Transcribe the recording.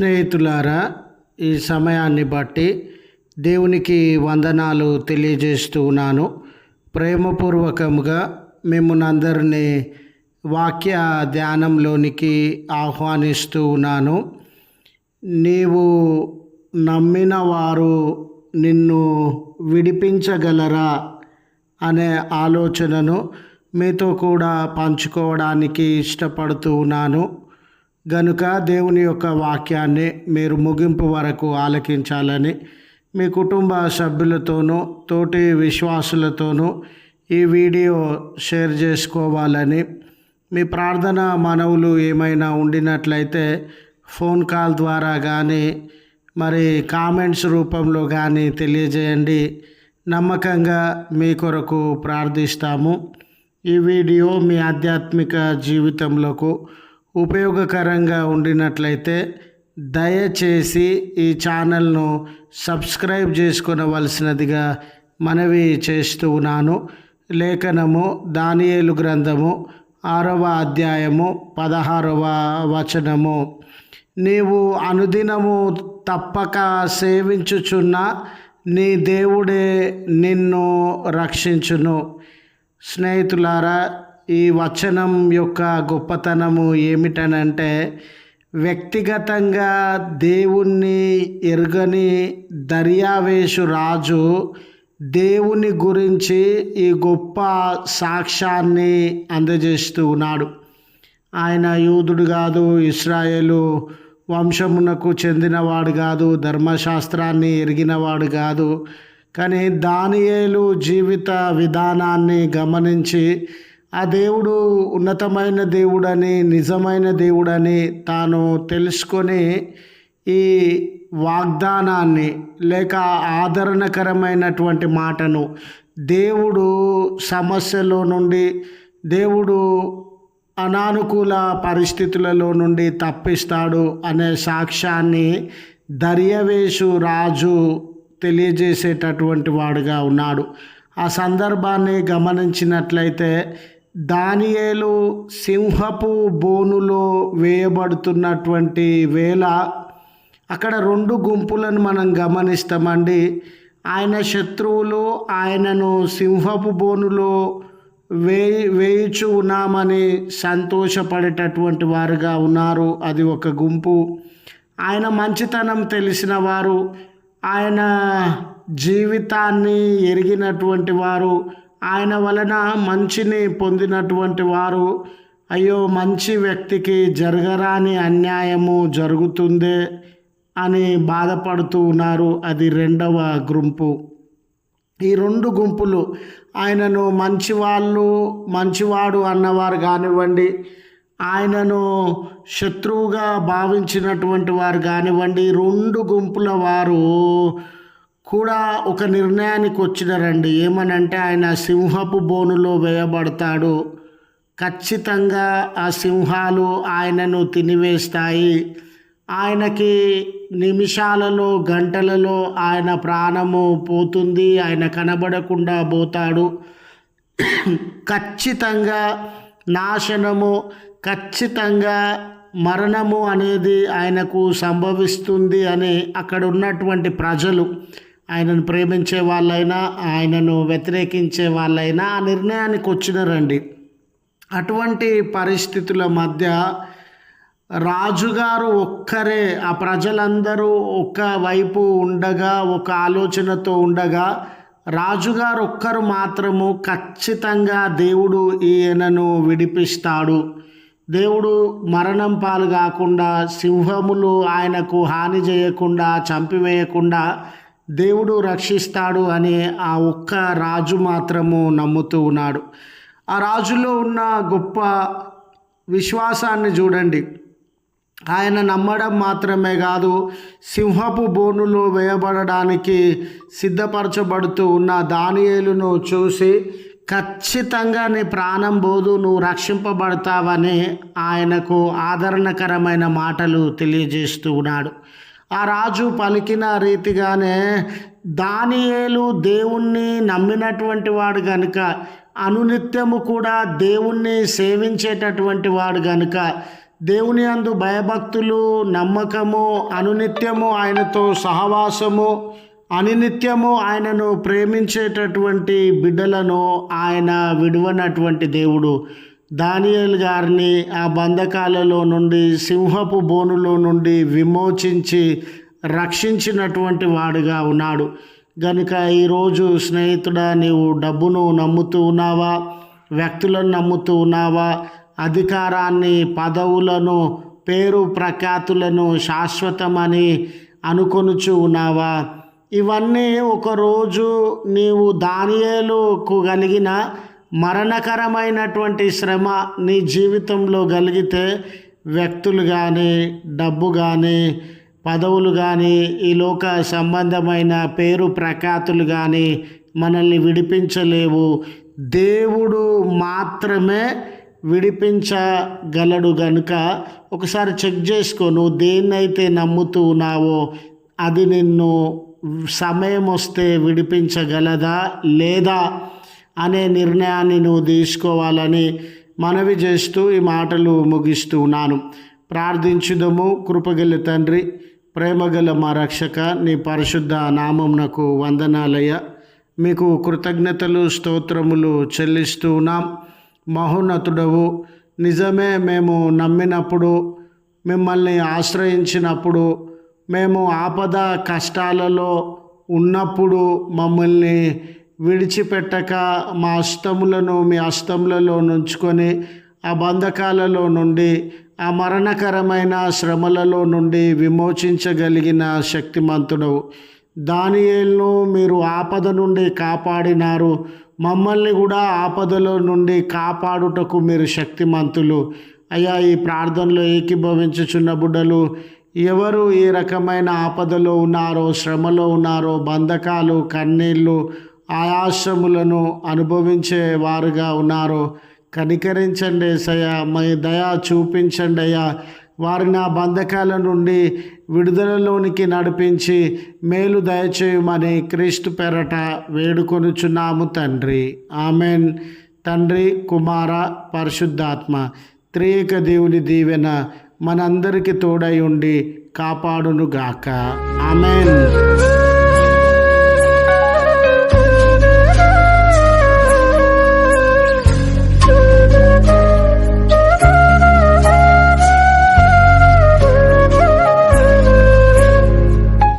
స్నేహితులారా ఈ సమయాన్ని బట్టి దేవునికి వందనాలు తెలియజేస్తూ ఉన్నాను. ప్రేమపూర్వకముగా మిమ్మల్ని అందరినీ వాక్య ధ్యానంలోనికి ఆహ్వానిస్తూ ఉన్నాను. నీవు నమ్మిన వారు నిన్ను విడిపించగలరా అనే ఆలోచనను మీతో కూడా పంచుకోవడానికి ఇష్టపడుతూ ఉన్నాను. గనుక దేవుని యొక్క వాక్యాన్ని మీరు ముగింపు వరకు ఆలకించాలని మీ కుటుంబ సభ్యులతోనూ తోటి విశ్వాసులతోనూ ఈ వీడియో షేర్ చేసుకోవాలని మీ ప్రార్థన మనవులు ఏమైనా ఉండినట్లయితే ఫోన్ కాల్ ద్వారా కానీ మరి కామెంట్స్ రూపంలో కానీ తెలియజేయండి. నమ్మకంగా మీ కొరకు ప్రార్థిస్తాము. ఈ వీడియో మీ ఆధ్యాత్మిక జీవితంలోకు ఉపయోగకరంగా ఉండినట్లయితే దయచేసి ఈ ఛానల్ను సబ్స్క్రైబ్ చేసుకునవలసినదిగా మనవి చేస్తూ ఉన్నాను. లేఖనము దానియేలు గ్రంథము ఆరవ అధ్యాయము పదహారవ వచనము. నీవు అనుదినము తప్పక సేవించుచున్న నీ దేవుడే నిన్ను రక్షించును. స్నేహితులారా ఈ వచనం యొక్క గొప్పతనము ఏమిటనంటే వ్యక్తిగతంగా దేవుణ్ణి ఎరుగని దర్యావేషు రాజు దేవుని గురించి ఈ గొప్ప సాక్ష్యాన్ని అందజేస్తూ ఉన్నాడు. ఆయన యూదుడు కాదు ఇస్రాయేలు వంశమునకు చెందినవాడు కాదు ధర్మశాస్త్రాన్ని ఎరిగినవాడు కాదు. కానీ దానియేలు జీవిత విధానాన్ని గమనించి ఆ దేవుడు ఉన్నతమైన దేవుడని నిజమైన దేవుడని తాను తెలుసుకొని ఈ వాగ్దానాన్ని లేక ఆదరణకరమైనటువంటి మాటను దేవుడు సమస్యలో నుండి దేవుడు అనానుకూల పరిస్థితులలో నుండి తప్పిస్తాడు అనే సాక్ష్యాన్ని దర్యవేషు రాజు తెలియజేసేటటువంటి వాడుగా ఉన్నాడు. ఆ సందర్భాన్ని గమనించినట్లయితే దానియేలు సింహపు బోనులో వేయబడుతున్నటువంటి వేళ అక్కడ రెండు గుంపులను మనం గమనిస్తామండి. ఆయన శత్రువులు ఆయనను సింహపు బోనులో వేయి వేయిచు ఉన్నామని సంతోషపడేటటువంటి వారుగా ఉన్నారు. అది ఒక గుంపు. ఆయన మంచితనం తెలిసిన వారు ఆయన జీవితాన్ని ఎరిగినటువంటి వారు ఆయన వలన మంచిని పొందినటువంటి వారు. అయ్యో మంచి వ్యక్తికి జరగరాని అన్యాయము జరుగుతుందే అని బాధపడుతూ ఉన్నారు. అది రెండవ గుంపు. ఈ రెండు గుంపులు ఆయనను మంచివాళ్ళు మంచివాడు అన్నవారు కానివ్వండి ఆయనను శత్రువుగా భావించినటువంటి వారు కానివ్వండి రెండు గుంపుల వారు కూడా ఒక నిర్ణయానికి వచ్చినారండి. ఏమనంటే ఆయన సింహపు బోనులో వేయబడతాడు. ఖచ్చితంగా ఆ సింహాలు ఆయనను తినివేస్తాయి. ఆయనకి నిమిషాలలో గంటలలో ఆయన ప్రాణము పోతుంది. ఆయన కనబడకుండా పోతాడు. ఖచ్చితంగా నాశనము ఖచ్చితంగా మరణము అనేది ఆయనకు సంభవిస్తుంది అని అక్కడ ఉన్నటువంటి ప్రజలు ఆయనను ప్రేమించే వాళ్ళైనా ఆయనను వ్యతిరేకించే వాళ్ళైనా ఆ నిర్ణయానికి వచ్చినారండి. అటువంటి పరిస్థితుల మధ్య రాజుగారు ఒక్కరే ఆ ప్రజలందరూ ఒక వైపు ఉండగా ఒక ఆలోచనతో ఉండగా రాజుగారు ఒక్కరు మాత్రము ఖచ్చితంగా దేవుడు ఈయనను విడిపిస్తాడు. దేవుడు మరణం పాలు కాకుండా సింహములు ఆయనకు హాని చేయకుండా చంపివేయకుండా దేవుడు రక్షిస్తాడు అని ఆ ఒక్క రాజు మాత్రము నమ్ముతూ ఉన్నాడు. ఆ రాజులో ఉన్న గొప్ప విశ్వాసాన్ని చూడండి. ఆయన నమ్మడం మాత్రమే కాదు సింహపు బోనులో వేయబడడానికి సిద్ధపరచబడుతూ ఉన్న దానియేలును చూసి ఖచ్చితంగా నీ ప్రాణం బోదు నువ్వు రక్షింపబడతావని ఆయనకు ఆదరణకరమైన మాటలు తెలియజేస్తూ ఉన్నాడు. ఆ రాజు పలికిన రీతిగానే దానియేలు దేవుణ్ణి నమ్మినటువంటి వాడు కనుక అనునిత్యము కూడా దేవుణ్ణి సేవించేటటువంటి వాడు కనుక దేవుని అందు భయభక్తులు నమ్మకము అనునిత్యము ఆయనతో సహవాసము అనినిత్యము ఆయనను ప్రేమించేటటువంటి బిడ్డలను ఆయన విడువనటువంటి దేవుడు. దానియల్ గారిని ఆ బంధకాలలో నుండి సింహపు బోనులో నుండి విమోచించి రక్షించినటువంటి వాడుగా ఉన్నాడు. గనుక ఈరోజు స్నేహితుడా నీవు డబ్బును నమ్ముతూ ఉన్నావా? వ్యక్తులను నమ్ముతూ ఉన్నావా? అధికారాన్ని పదవులను పేరు ప్రఖ్యాతులను శాశ్వతమని అనుకొనుచు ఉన్నావా? ఇవన్నీ ఒకరోజు నీవు దానియేలుకు కలిగిన మరణకరమైనటువంటి శ్రమ నీ జీవితంలో కలిగితే వ్యక్తులు కానీ డబ్బు కానీ పదవులు కానీ ఈ లోక సంబంధమైన పేరు ప్రఖ్యాతులు కానీ మనల్ని విడిపించలేవు. దేవుడు మాత్రమే విడిపించగలడు గనుక ఒకసారి చెక్ చేసుకో నువ్వు దేన్నైతే నమ్ముతూ ఉన్నావో అది నిన్ను సమయం వస్తే విడిపించగలదా లేదా? అనే నిర్ణయాన్ని నువ్వు తీసుకోవాలని మనవి చేస్తూ ఈ మాటలు ముగిస్తూ ఉన్నాను. ప్రార్థించుదము. కృపగల తండ్రి ప్రేమగల మా రక్షక నీ పరిశుద్ధ నామంనకు వందనాలయ మీకు కృతజ్ఞతలు స్తోత్రములు చెల్లిస్తూ ఉన్నాం. మహోన్నతుడవు నిజమే మేము నమ్మినప్పుడు మిమ్మల్ని ఆశ్రయించినప్పుడు మేము ఆపద కష్టాలలో ఉన్నప్పుడు మమ్మల్ని విడిచిపెట్టక మా అస్తములను మీ అస్తములలో నుంచుకొని ఆ బంధకాలలో నుండి ఆ మరణకరమైన శ్రమలలో నుండి విమోచించగలిగిన శక్తిమంతుడవు. దానియేల్ను మీరు ఆపద నుండి కాపాడినారు. మమ్మల్ని కూడా ఆపదలో నుండి కాపాడుటకు మీరు శక్తిమంతులు. అయ్యా ఈ ప్రార్థనలో ఏకీభవించుచున్న బుడ్డలు ఎవరు ఈ రకమైన ఆపదలో ఉన్నారో శ్రమలో ఉన్నారో బంధకాలు కన్నీళ్ళు ఆయాసములను అనుభవించే వారుగా ఉన్నారు. కనికరించండి ఏసయ్య మీ దయ చూపించండి అయ్యా. వారిని ఆ బంధకాల నుండి విడుదలలోనికి నడిపించి మేలు దయచేయమని క్రీస్తు పెరట వేడుకొనుచున్నాము తండ్రి. ఆమెన్. తండ్రి కుమార పరిశుద్ధాత్మ త్రియక దేవుని దీవెన మనందరికీ తోడై ఉండి కాపాడునుగాక. ఆమెన్.